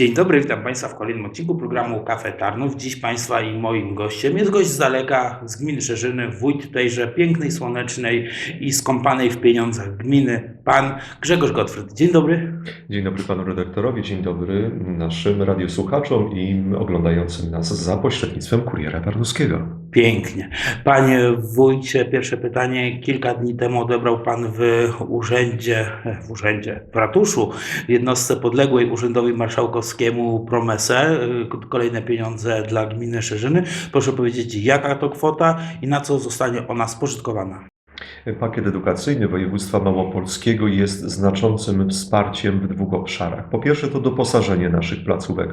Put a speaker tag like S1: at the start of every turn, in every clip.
S1: Dzień dobry, witam Państwa w kolejnym odcinku programu Kafe Tarnów. Dziś Państwa i moim gościem jest gość z daleka, z gminy Szerzyny, wójt tejże pięknej, słonecznej i skąpanej w pieniądzach gminy, pan Grzegorz Gottfried. Dzień dobry.
S2: Dzień dobry panu redaktorowi, dzień dobry naszym radiosłuchaczom i oglądającym nas za pośrednictwem kuriera Tarnowskiego.
S1: Pięknie. Panie wójcie, pierwsze pytanie. Kilka dni temu odebrał pan w urzędzie, w urzędzie, w ratuszu, w jednostce podległej urzędowi marszałkowskiemu promesę, y, kolejne pieniądze dla gminy Szerzyny. Proszę powiedzieć, jaka to kwota i na co zostanie ona spożytkowana?
S2: Pakiet edukacyjny województwa małopolskiego jest znaczącym wsparciem w dwóch obszarach. Po pierwsze to doposażenie naszych placówek.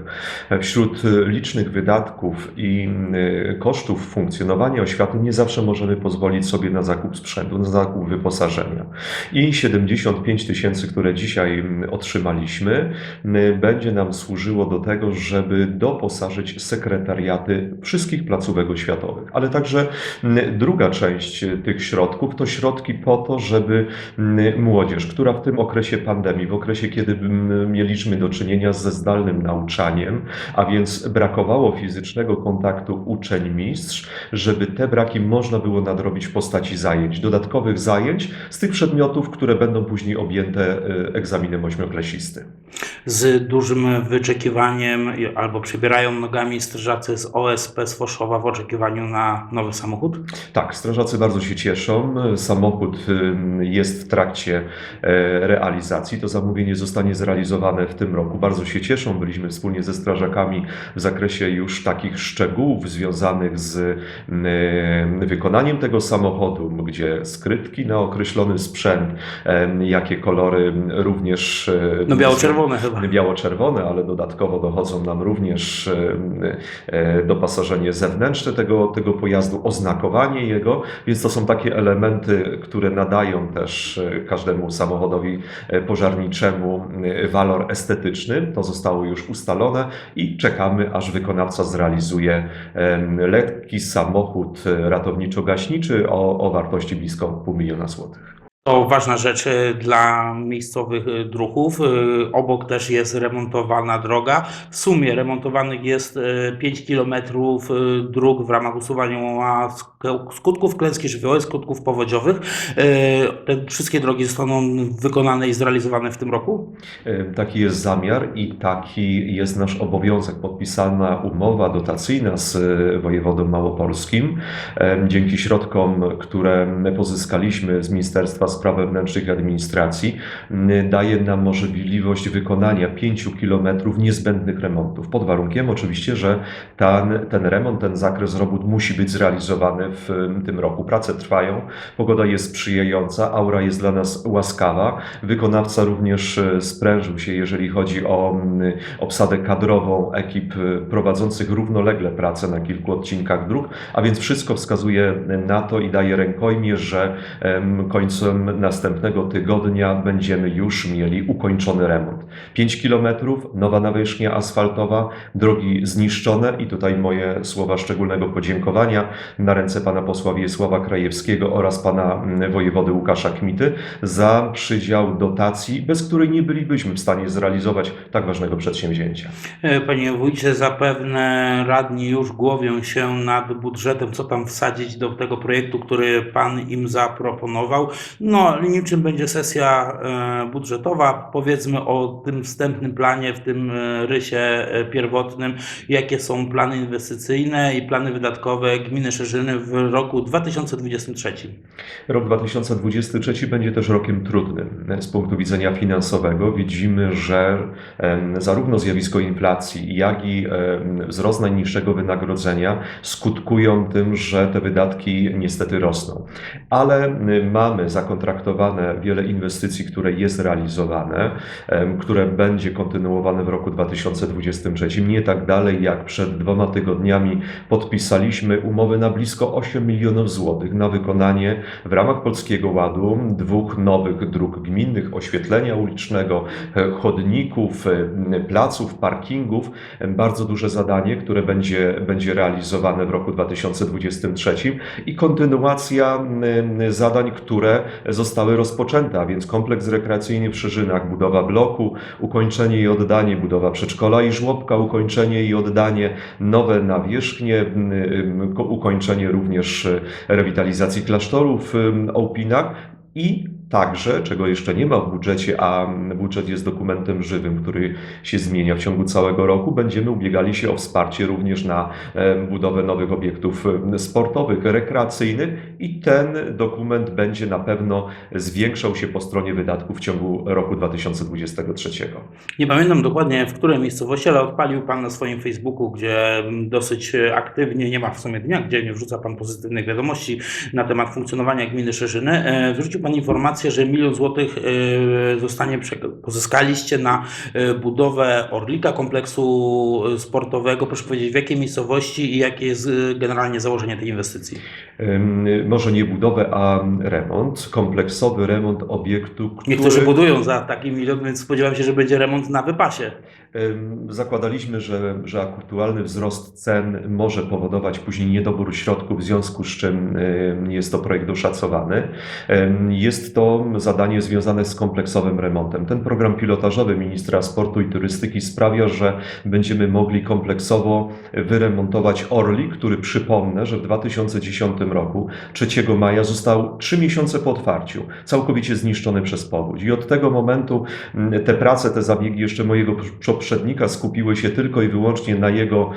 S2: Wśród licznych wydatków i y, kosztów funkcjonowania oświaty nie zawsze możemy pozwolić sobie na zakup sprzętu, na zakup wyposażenia. I 75 tysięcy, które dzisiaj otrzymaliśmy, będzie nam służyło do tego, żeby doposażyć sekretariaty wszystkich placówek oświatowych. Ale także druga część tych środków to środki po to, żeby mm, młodzież, która w tym okresie pandemii, w okresie kiedy mm, mieliśmy do czynienia ze zdalnym nauczaniem, a więc brakowało fizycznego kontaktu uczeń-mistrz, żeby te braki można było nadrobić w postaci zajęć, dodatkowych zajęć z tych przedmiotów, które będą później objęte y, egzaminem ośmioklasisty.
S1: Z dużym wyczekiwaniem albo przybierają nogami strażacy z OSP z Foszowa w oczekiwaniu na nowy samochód?
S2: Tak, strażacy bardzo się cieszą. Samochód jest w trakcie e, realizacji. To zamówienie zostanie zrealizowane w tym roku. Bardzo się cieszą. Byliśmy wspólnie ze strażakami w zakresie już takich szczegółów związanych z ym, wykonaniem tego samochodu, gdzie skrytki na określony sprzęt, jakie kolory również. e,
S1: No biało-czerwone chyba.
S2: Biało-czerwone, ale dodatkowo dochodzą nam również e, e, dopasażenie zewnętrzne tego, tego pojazdu, oznakowanie jego, więc to są takie elementy, które nadają też e, każdemu samochodowi pożarniczemu walor estetyczny. To zostało już ustalone i czekamy, aż wykonawca zrealizuje lekki samochód ratowniczo-gaśniczy o, o wartości blisko pół miliona złotych.
S1: To ważna rzecz e, dla miejscowych e, druhów. E, Obok też jest remontowana droga. W sumie remontowanych jest e, 5 km dróg w ramach usuwania sk- skutków klęski żywiołowej, skutków powodziowych. Te wszystkie drogi zostaną wykonane i zrealizowane w tym roku?
S2: Taki jest zamiar i taki jest nasz obowiązek. Podpisana umowa dotacyjna z wojewodą małopolskim. Dzięki środkom, które pozyskaliśmy z Ministerstwa Spraw Wewnętrznych i Administracji, m, daje nam możliwość wykonania 5 kilometrów niezbędnych remontów. Pod warunkiem oczywiście, że ten, ten remont, ten zakres robót musi być zrealizowany w m, tym roku. Prace trwają, pogoda jest sprzyjająca, aura jest dla nas łaskawa. Wykonawca również e, sprężył się, jeżeli chodzi o mm, obsadę kadrową ekip e, prowadzących równolegle pracę na kilku odcinkach dróg, a więc wszystko wskazuje na to i daje rękojmię, że em, końcem następnego tygodnia będziemy już mieli ukończony remont. 5 kilometrów, nowa nawierzchnia asfaltowa, drogi zniszczone i tutaj moje słowa szczególnego podziękowania na ręce pana posła Wiesława Krajewskiego oraz pana mm, wojewody Łukasza Kmity za przydział dotacji, bez której nie bylibyśmy w stanie zrealizować tak ważnego przedsięwzięcia.
S1: E, Panie wójcie, zapewne radni już głowią się nad budżetem, co tam wsadzić do tego projektu, który pan im zaproponował. No, niczym będzie sesja e, budżetowa. Powiedzmy o tym wstępnym planie, w tym e, rysie e, pierwotnym, jakie są plany inwestycyjne i plany wydatkowe gminy Szerzyny w roku 2023.
S2: Rok 2023 będzie też rokiem trudnym z punktu widzenia finansowego. Widzimy, że zarówno zjawisko inflacji, jak i wzrost najniższego wynagrodzenia skutkują tym, że te wydatki niestety rosną. Ale m, mamy zakontraktowane wiele inwestycji, które jest realizowane, które będzie kontynuowane w roku 2023. Nie tak dalej jak przed dwoma tygodniami podpisaliśmy umowy na blisko 8 milionów złotych na wykonanie w ramach Polskiego Ładu dwóch nowych dróg gminnych, oświetlenia ulicznego, e, chodników, e, placów, parkingów. Bardzo duże zadanie, które będzie, będzie realizowane w roku 2023 i kontynuacja zadań, które zostały rozpoczęte, a więc kompleks rekreacyjny w Szerzynach, budowa bloku, ukończenie i oddanie, budowa przedszkola i żłobka, ukończenie i oddanie, nowe nawierzchnie, ukończenie również rewitalizacji klasztoru w m, Ołpinach i Także, czego jeszcze nie ma w budżecie, a budżet jest dokumentem żywym, który się zmienia w ciągu całego roku, będziemy ubiegali się o wsparcie również na e, budowę nowych obiektów e, sportowych, rekreacyjnych i ten dokument będzie na pewno zwiększał się po stronie wydatków w ciągu roku 2023.
S1: Nie pamiętam dokładnie w której miejscowości, ale odpalił Pan na swoim Facebooku, gdzie dosyć aktywnie, nie ma w sumie dnia, gdzie nie wrzuca Pan pozytywnych wiadomości na temat funkcjonowania gminy Szerzyny. E, Wrzucił Pan informację, że milion złotych e, zostanie, pozyskaliście na e, budowę Orlika, kompleksu e, sportowego. Proszę powiedzieć, w jakiej miejscowości i jakie jest generalnie założenie tej inwestycji?
S2: Może nie budowę, a remont, kompleksowy remont obiektu, który...
S1: Niektórzy budują za taki milion, więc spodziewam się, że będzie remont na wypasie.
S2: Zakładaliśmy, że, że aktualny wzrost cen może powodować później niedobór środków, w związku z czym ym, jest to projekt oszacowany. Jest to zadanie związane z kompleksowym remontem. Ten program pilotażowy ministra sportu i turystyki sprawia, że będziemy mogli kompleksowo wyremontować Orlik, który przypomnę, że w 2010 roku 3 maja został 3 miesiące po otwarciu, całkowicie zniszczony przez powódź. I od tego momentu mm, te prace, te zabiegi jeszcze mojego poprzednika skupiły się tylko i wyłącznie na jego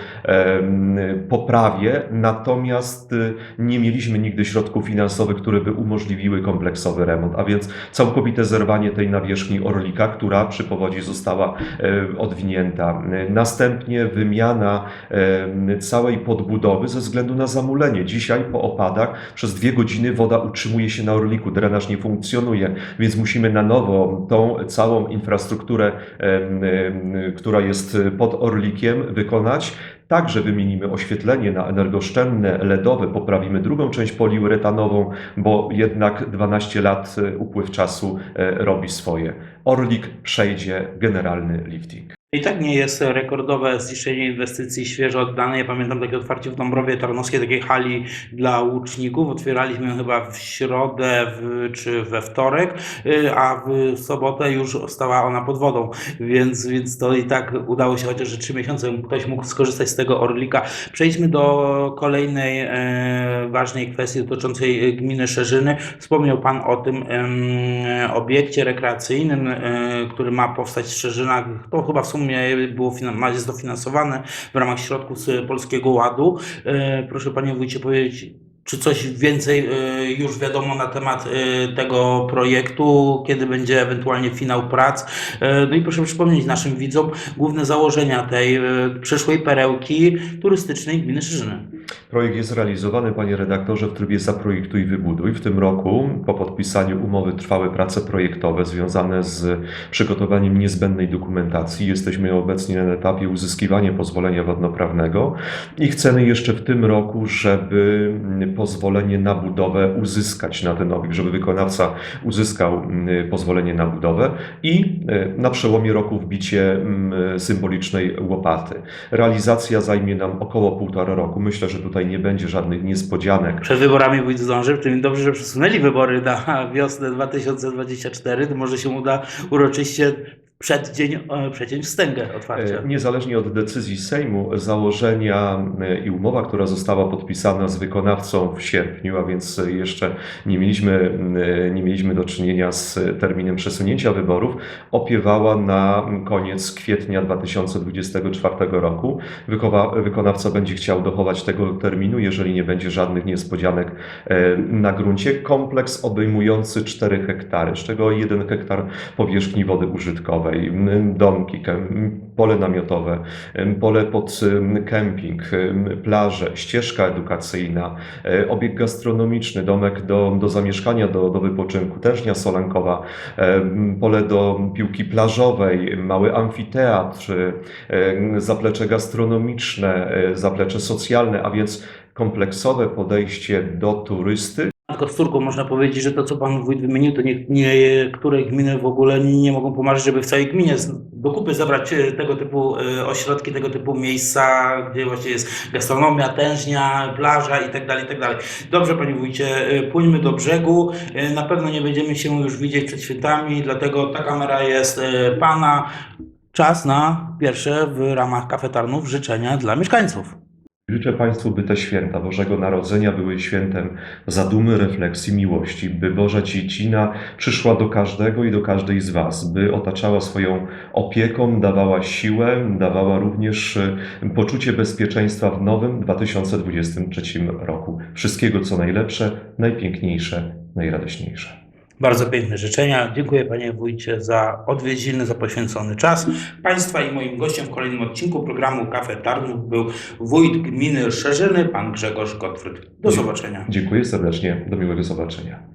S2: poprawie, natomiast y, nie mieliśmy nigdy środków finansowych, które by umożliwiły kompleksowy remont, a więc całkowite zerwanie tej nawierzchni Orlika, która przy powodzi została e, odwinięta. Następnie wymiana e, całej podbudowy ze względu na zamulenie. Dzisiaj po opadach przez dwie godziny woda utrzymuje się na Orliku, drenaż nie funkcjonuje, więc musimy na nowo tą całą infrastrukturę, która jest pod Orlikiem, wykonać. Także wymienimy oświetlenie na energooszczędne, LEDowe, poprawimy drugą część poliuretanową, bo jednak 12 lat e, upływ czasu e, robi swoje. Orlik przejdzie generalny lifting.
S1: I tak nie jest rekordowe zniszczenie inwestycji świeżo oddane. Ja pamiętam takie otwarcie w Dąbrowie Tarnowskiej, takiej hali dla łuczników. Otwieraliśmy chyba w środę w, czy we wtorek, y, a w sobotę już stała ona pod wodą. Więc, więc to i tak udało się chociaż, że trzy miesiące ktoś mógł skorzystać z tego Orlika. Przejdźmy do kolejnej e, ważnej kwestii dotyczącej e, gminy Szerzyny. Wspomniał Pan o tym em, obiekcie rekreacyjnym, e, który ma powstać w Szerzynach. To chyba w sumie było, finan- ma- jest dofinansowane w ramach środków z Polskiego Ładu. E, Proszę Panie Wójcie powiedzieć, czy coś więcej e, już wiadomo na temat e, tego projektu, kiedy będzie ewentualnie finał prac? No i proszę przypomnieć naszym widzom główne założenia tej przyszłej perełki turystycznej gminy Szerzyny.
S2: Projekt jest realizowany, panie redaktorze, w trybie zaprojektuj i wybuduj. W tym roku, po podpisaniu umowy, trwały prace projektowe związane z przygotowaniem niezbędnej dokumentacji. Jesteśmy obecnie na etapie uzyskiwania pozwolenia wodnoprawnego i chcemy jeszcze w tym roku, żeby pozwolenie na budowę uzyskać na ten obiekt, żeby wykonawca uzyskał mm, pozwolenie na budowę i e, na przełomie roku wbicie mm, symbolicznej łopaty. Realizacja zajmie nam około półtora roku. Myślę, że tutaj nie będzie żadnych niespodzianek.
S1: Przed wyborami wójt zdąży, w tym dobrze, że przesunęli wybory na wiosnę 2024. To może się uda uroczyście przed dzień, e, wstęgę otwarcia.
S2: E, Niezależnie od decyzji Sejmu, założenia e, i umowa, która została podpisana z wykonawcą w sierpniu, a więc jeszcze nie mieliśmy, nie mieliśmy do czynienia z terminem przesunięcia wyborów, opiewała na koniec kwietnia 2024 roku. Wykonawca będzie chciał dochować tego terminu, jeżeli nie będzie żadnych niespodzianek na gruncie. Kompleks obejmujący 4 hektary, z czego 1 hektar powierzchni wody użytkowej, domki, pole namiotowe, pole pod em, kemping, em, plaże, ścieżka edukacyjna, e, obiekt gastronomiczny, domek do, do zamieszkania, do, do wypoczynku, tężnia solankowa, em, pole do piłki plażowej, mały amfiteatr, e, zaplecze gastronomiczne, e, zaplecze socjalne, a więc kompleksowe podejście do turysty,
S1: córką, można powiedzieć, że to, co pan wójt wymienił, to nie- niektóre gminy w ogóle nie mogą pomarzyć, żeby w całej gminie do kupy zabrać e, tego typu e, ośrodki, tego typu miejsca, gdzie właśnie jest gastronomia, tężnia, plaża i tak dalej, i tak. Dobrze, panie wójcie, e, płyńmy do brzegu. Na pewno nie będziemy się już widzieć przed świętami, dlatego ta kamera jest pana. Czas na pierwsze w ramach kafetarnów życzenia dla mieszkańców.
S2: Życzę Państwu, by te święta Bożego Narodzenia były świętem zadumy, refleksji, miłości, by Boża Dziecina przyszła do każdego i do każdej z Was, by otaczała swoją opieką, dawała siłę, dawała również e, poczucie bezpieczeństwa w nowym 2023 roku. Wszystkiego co najlepsze, najpiękniejsze, najradośniejsze.
S1: Bardzo piękne życzenia. Dziękuję panie wójcie za odwiedziny, za poświęcony czas. Państwa i moim gościem w kolejnym odcinku programu Kafe Tarnów był wójt gminy Szerzyny, pan Grzegorz Gottfried. Do zobaczenia.
S2: Dziękuję serdecznie, do miłego zobaczenia.